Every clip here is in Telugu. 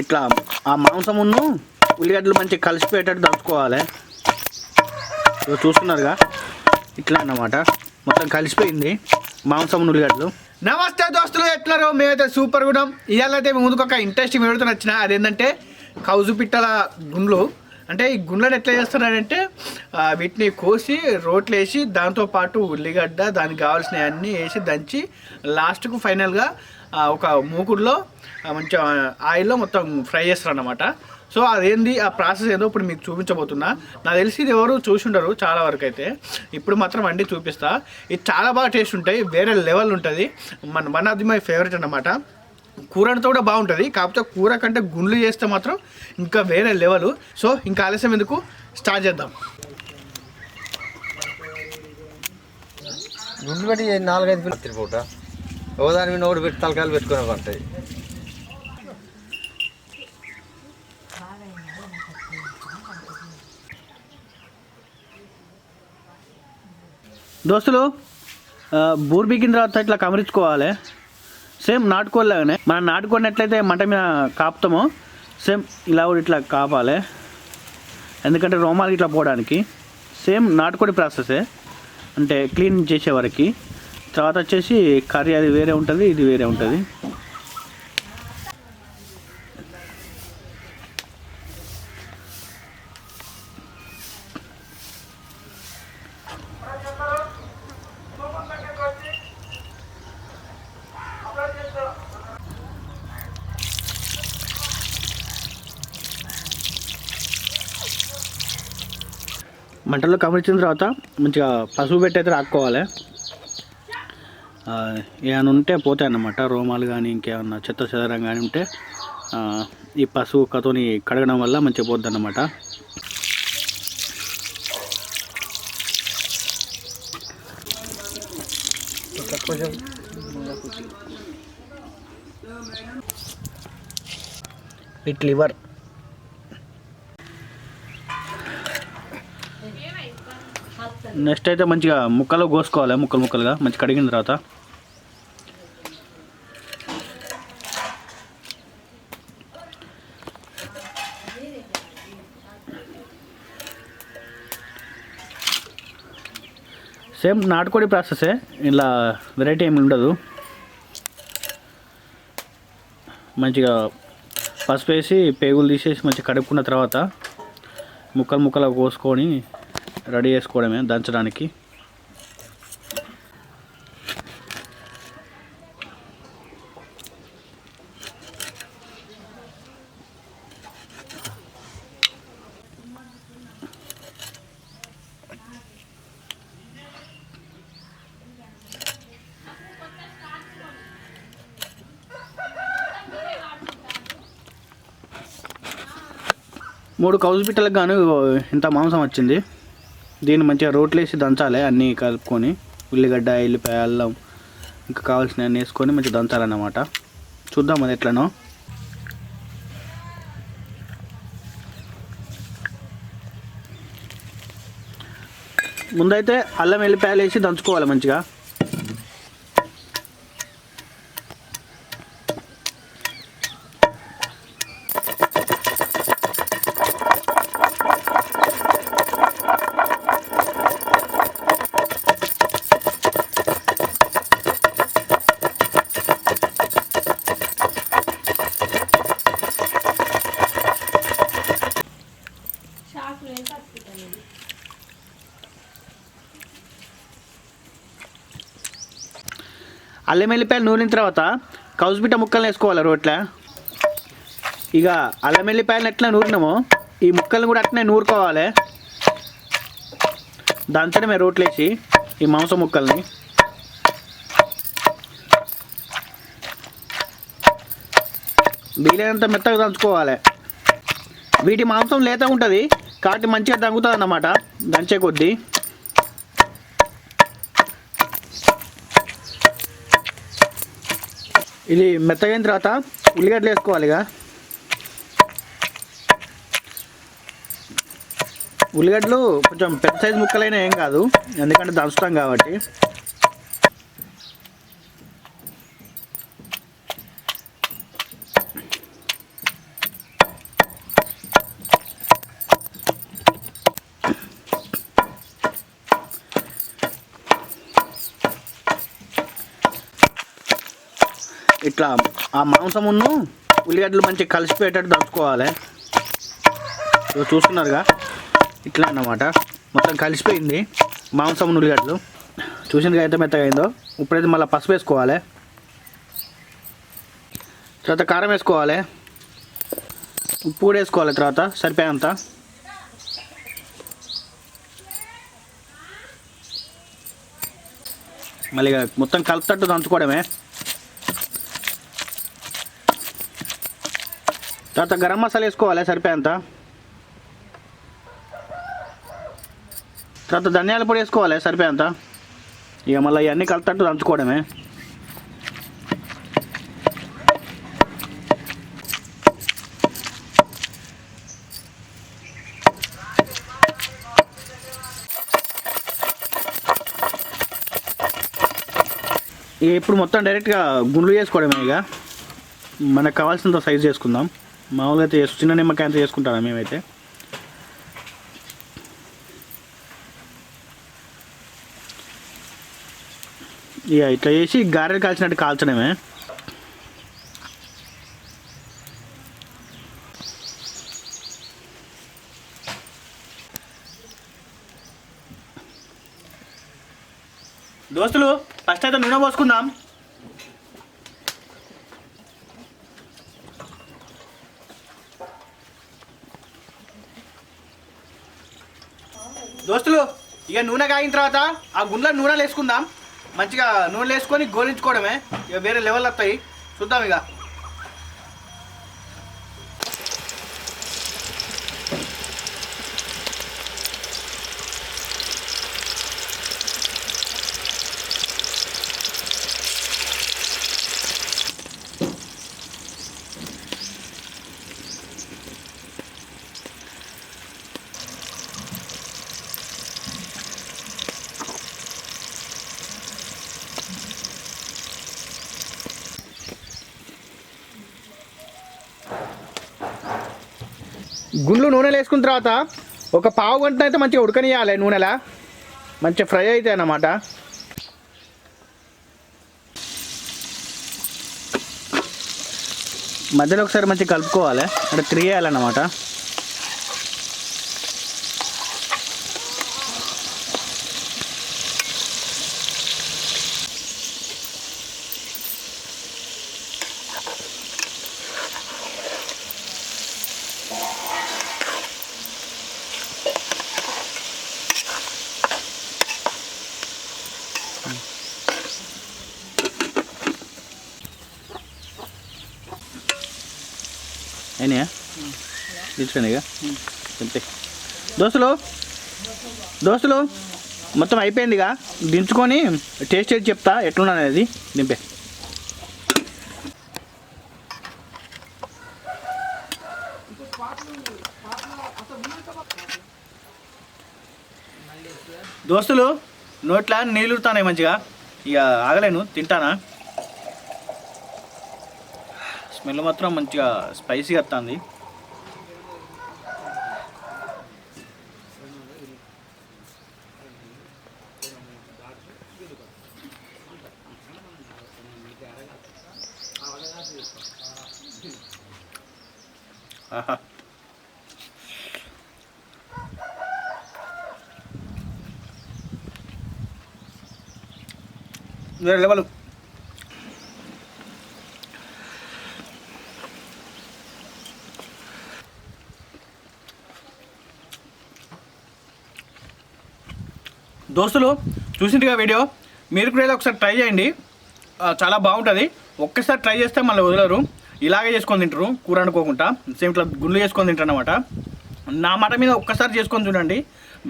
ఇట్లా ఆ మాంసమును ఉల్లిగడ్డలు మంచిగా కలిసిపోయేటట్టు దంచుకోవాలి. చూస్తున్నారుగా? ఇట్లా అన్నమాట. మొత్తం కలిసిపోయింది మాంసం ఉల్లిగడ్డలు. నమస్తే దోస్తులు ఎట్లారో? మేమైతే సూపర్ గుణం ఇవాళ అయితే ముందుకు ఒక ఇంట్రెస్టింగ్ వీడియోతో నచ్చిన. అదేంటంటే కౌజు పిట్టల గుండ్లు. అంటే ఈ గుండ్లను ఎట్లా చేస్తున్నారంటే వీటిని కోసి రోట్లు వేసి దాంతోపాటు ఉల్లిగడ్డ దానికి కావాల్సినవి అన్నీ వేసి దంచి లాస్ట్కు ఫైనల్గా ఒక మూకుడులో మంచి మంచిగా ఆయిల్లో మొత్తం ఫ్రై చేస్తారు అనమాట సో అదేంది ఆ ప్రాసెస్ ఏదో ఇప్పుడు మీకు చూపించబోతున్నా. నాకు తెలిసి ఇది ఎవరు చూసి ఉండరు చాలా వరకు అయితే. ఇప్పుడు మాత్రం వండి చూపిస్తా. ఇది చాలా బాగా టేస్ట్ ఉంటాయి వేరే లెవెల్ ఉంటుంది. మన one of the my favourite అనమాట కూరతో కూడా బాగుంటుంది కాకపోతే కూర కంటే గుండ్లు చేస్తే మాత్రం ఇంకా వేరే లెవెల్ సో ఇంకా ఆలస్యం ఎందుకు? స్టార్ట్ చేద్దాం. గుండు పెట్టి నాలుగైదు పిల్లలు పూట ఓ దాని మీద ఒకటి పెట్టి తలకాయలు పెట్టుకునే పడతాయి దోస్తులు బూర్ బిగిన తర్వాత ఇట్లా కమరించుకోవాలి. సేమ్ నాటుకోలేగానే మనం నాటుకోనట్లయితే మంట మీద కాపుతామో. సేమ్ ఇలా కూడా ఇట్లా కాపాలి. ఎందుకంటే రోమాలు ఇట్లా పోవడానికి. సేమ్ నాటుకోడి ప్రాసెసే. అంటే క్లీన్ చేసే వరకు. తర్వాత వచ్చేసి కర్రీ అది వేరే ఉంటుంది ఇది వేరే ఉంటుంది. మంటల్లో కమరించిన తర్వాత మంచిగా పసుపు పెట్టి అయితే రాక్కోవాలి. ఏమైనా ఉంటే పోతాయి అన్నమాట. రోమాలు కానీ ఇంకేమన్నా చెత్త చెదరం కానీ ఉంటే ఈ పసుపు కథని కడగడం వల్ల మంచిగా పోద్ది అన్నమాట. కొంచెం ఇట్ లివర్ నెక్స్ట్ అయితే మంచిగా ముక్కలు కోసుకోవాలి ముక్కలు ముక్కలుగా. మంచి కడిగిన తర్వాత. సేమ్ నాటుకోడి ప్రాసెసే ఇలా వెరైటీ ఏమి ఉండదు. మంచిగా పసుపు వేసి పేగులు తీసేసి మంచిగా కడుక్కున్న తర్వాత ముక్కలు ముక్కలు కోసుకొని రెడీ చేసుకోవడమే దంచడానికి. మూడు కౌజు పిట్టలకు గాను ఇంత మాంసం వచ్చింది. దీన్ని మంచిగా రోట్లేసి దంచాలి అన్నీ కలుపుకొని. ఉల్లిగడ్డ ఎల్లిపాయ అల్లం ఇంకా కావాల్సిన అన్నీ వేసుకొని మంచిగా దంచాలన్నమాట. చూద్దాం అది ఎట్లనో. ముందైతే అల్లం ఎల్లిపాయలు వేసి దంచుకోవాలి మంచిగా. అల్లం వెల్లిపాయలు నూరిన తర్వాత కౌజుబిట్ట ముక్కలు వేసుకోవాలి రోట్ల. ఇక అల్లం వెల్లిపాయలు ఎట్లా నూరినామో ఈ ముక్కల్ని కూడా అట్లనే నూరుకోవాలి. దంచడమే రోట్లేసి ఈ మాంసం ముక్కల్ని. వీలైనంత మెత్తగా దంచుకోవాలి. వీటి మాంసం లేత ఉంటుంది కాబట్టి మంచిగా తగ్గుతుంది అన్నమాట దంచే కొద్దీ. ఇది మెత్తగైన తర్వాత ఉల్లిగడ్డలు వేసుకోవాలి ఇక ఉల్లిగడ్డలు కొంచెం పెద్ద సైజు ముక్కలైనా ఏం కాదు ఎందుకంటే దంచుతాం కాబట్టి. ఇట్లా ఆ మాంసమును ఉల్లిగడ్డలు మంచిగా కలిసిపోయేటట్టు దంచుకోవాలి. ఇప్పుడు చూస్తున్నారుగా? ఇట్లా అన్నమాట. మొత్తం కలిసిపోయింది మాంసం ఉల్లిగడ్డలు. చూసిన ఎంత మెత్తగా అయిందో? ఇప్పుడైతే మళ్ళీ పసుపు వేసుకోవాలి. తర్వాత కారం వేసుకోవాలి. ఉప్పు కూడా వేసుకోవాలి తర్వాత సరిపోయేంత. మళ్ళీ ఇక మొత్తం కలుపుతట్టు దంచుకోవడమే. తర్వాత గరం మసాలా వేసుకోవాలి సరిపోయేంత? తర్వాత ధనియాల పొడి వేసుకోవాలి సరిపోయేంత? ఇక మళ్ళీ ఇవన్నీ కలుతట్టు దంచుకోవడమే. ఇక ఇప్పుడు మొత్తం డైరెక్ట్గా గుండ్లు చేసుకోవడమే ఇక. మనకు కావాల్సినంత సైజ్ చేసుకుందాం. మామూలుగా అయితే చేసు- చిన్న నిమ్మకాయ అంతా చేసుకుంటాం మేమైతే? ఇక ఇట్లా చేసి గారెలు కాల్చినట్టు కాల్చడమే. దోస్తులు ఫస్ట్ అయితే నూనె పోసుకుందాం. దోస్తులు ఇక నూనె కాగిన తర్వాత ఆ గుండ్ల నూనెలు వేసుకుందాం. మంచిగా నూనెలు వేసుకొని గోలించుకోవడమే. ఇక వేరే లెవెల్ వస్తాయి. చూద్దాం ఇక. గుండ్లు నూనెలు వేసుకున్న తర్వాత ఒక పావు గంట అయితే మంచిగా ఉడకనియాలి నూనెలా. మంచిగా ఫ్రై అవుతాయి అన్నమాట. మధ్యలో ఒకసారి మంచిగా కలుపుకోవాలి. అంటే త్రీ వేయాలన్నమాట అయినాయా? తీసుకోండి ఇక. అంతే. దోస్తులు? దోస్తులు మొత్తం అయిపోయింది ఇక. దించుకొని టేస్ట్ చేసి చెప్తా ఎట్లున్నది అనేది. దింపే. దోస్తులు నోట్ల నీళ్ళు మంచిగా. ఇక ఆగలేను తింటానా? స్మెల్ మాత్రం మంచిగా స్పైసీగా వస్తుంది. ఆహా. వేరే లెవెల్ దోస్తులు చూసిందిగా వీడియో? మీరు కూడా ఏదో ఒకసారి ట్రై చేయండి. చాలా బాగుంటుంది. ఒక్కసారి ట్రై చేస్తే మళ్ళీ వదలరు. ఇలాగే చేసుకొని తింటారు కూర అనుకోకుండా సేమ్ ఇట్లా గుళ్ళు చేసుకొని తింటారు అనమాట నా మాట మీద ఒక్కసారి చేసుకొని చూడండి.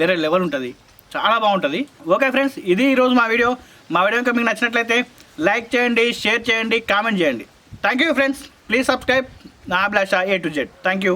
వేరే లెవెల్ ఉంటుంది. చాలా బాగుంటుంది. ఓకే ఫ్రెండ్స్ ఇది ఈరోజు మా వీడియో. మా వీడియో ఇంకా మీకు నచ్చినట్లయితే లైక్ చేయండి షేర్ చేయండి కామెంట్ చేయండి. Thank you friends please subscribe నా Abhilasha A to Z thank you